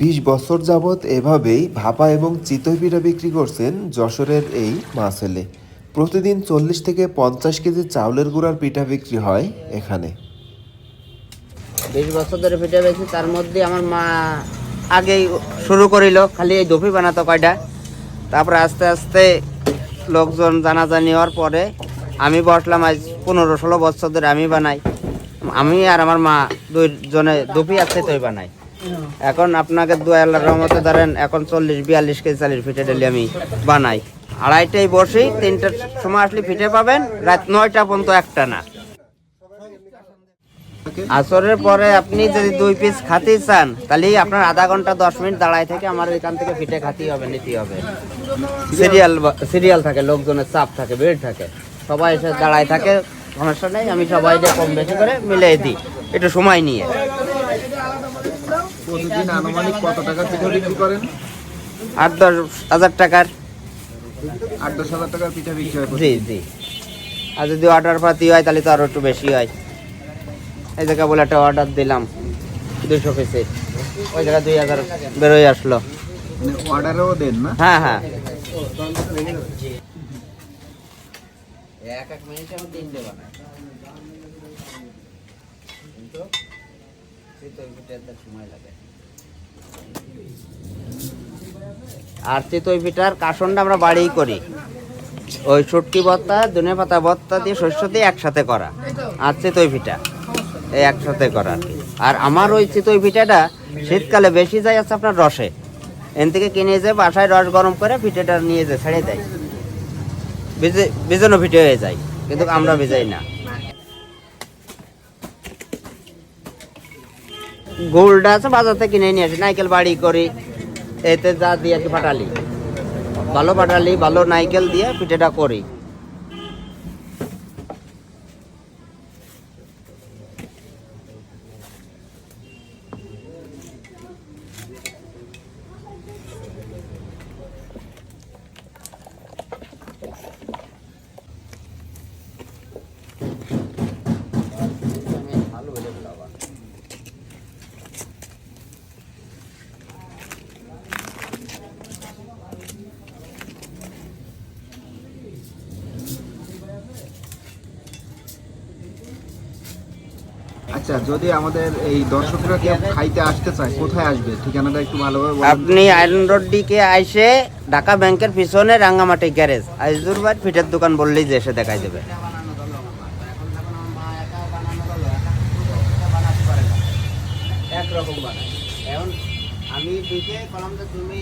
বিশ বছর যাবৎ এভাবেই ভাপা এবং চিতই পিঠা বিক্রি করছেন যশোরের এই মাসেলে প্রতিদিন চল্লিশ থেকে পঞ্চাশ কেজি চাউলের গুঁড়ার পিঠা বিক্রি হয় এখানে। বিশ বছর ধরে পিঠে বেশি তার মধ্যে আমার মা আগেই শুরু করিল, খালি এই দফি বানাতো কয়টা। তারপরে আস্তে আস্তে লোকজন জানাজানি হওয়ার পরে আমি বসলাম, আজ পনেরো ষোলো বছর ধরে আমি বানাই। আমি আর আমার মা দুইজনে দফি আছে তোই বানাই। এখন আপনাকে দু আল্লাহর রহমতে ধরেন, এখন চল্লিশ, বিয়াল্লিশ কেজি চালিশ পিঠে ডেলি আমি বানাই। আড়াইটাই বসি, তিনটার সময় আসলে ফিটে পাবেন, রাত নয়টা পর্যন্ত একটা না। আসরের পরে আপনি যদি দুই পিস খাতে চান তাহলে আপনার আধা ঘণ্টা, দশ মিনিট দাঁড়ায় থেকে আমার এখান থেকে ফিটে খাতেই হবে, নিতে হবে। সিরিয়াল সিরিয়াল থাকে, লোকজনের চাপ থাকে, ভিড় থাকে। সবাই এসে দাঁড়ায় থাকে, সমস্যা নেই, আমি সবাই কম বেশি করে মিলিয়ে দিই, একটু সময় নিয়ে। প্রতিদিন আনুমানিক কত টাকা পিঠা বিক্রি করেন? আট দশ হাজার টাকার। আট দশ হাজার টাকার পিঠা বিক্রি হয় জি জি। আর যদি অর্ডার পাতি হয় তাহলে তো আরও একটু বেশি হয়। এই জায়গা বলে একটা অর্ডার দিলাম দুশো পিসের। ওই জায়গায় দুই হাজার বেরোয় আসলো। মানে অর্ডারও দেন না? হ্যাঁ হ্যাঁ। এক এক মিনিটে আমি তিনটে বানাই। কিন্তু চিতই পিঠাতে সময় লাগে আর চিতই পিঠার কাসনটা আমরা বাড়িই করি। ওই ধনে পাতা দিয়ে শস্য দিয়ে একসাথে করা। আর চিতই পিঠা এই একসাথে করা আর আমার ওই চিতই পিঠাটা শীতকালে বেশি যায় আছে আপনার রসে। এন থেকে কিনে যে বাসায় রস গরম করে পিঠেটা নিয়ে যে ছেড়ে দেয়। ভিজানো পিঠে হয়ে যায়, কিন্তু আমরা ভিজাই না। গোলটা আছে, বাজার থেকে কিনে নিয়ে আসি। নাইকেল বাড়ি করি, এতে যা দিয়ে কি ফাটালি ভালো ফাটালি ভালো নাইকেল দিয়ে পিঠেটা করি। আচ্ছা যদি আমাদের এই দর্শকরা কেউ খাইতে আসতে চায় কোথায় আসবে? ঠিকানাটা একটু ভালোভাবে আপনি আয়রন রোড দিকে আইসে ঢাকা ব্যাংকের পিছনে রাঙ্গামাটি গ্যারেজ আইজুর ভাই পিঠের দোকান বললেই যে এসে দেখাই দেবে। একরকম বানাই এখন আমি দিকে কলম তুমি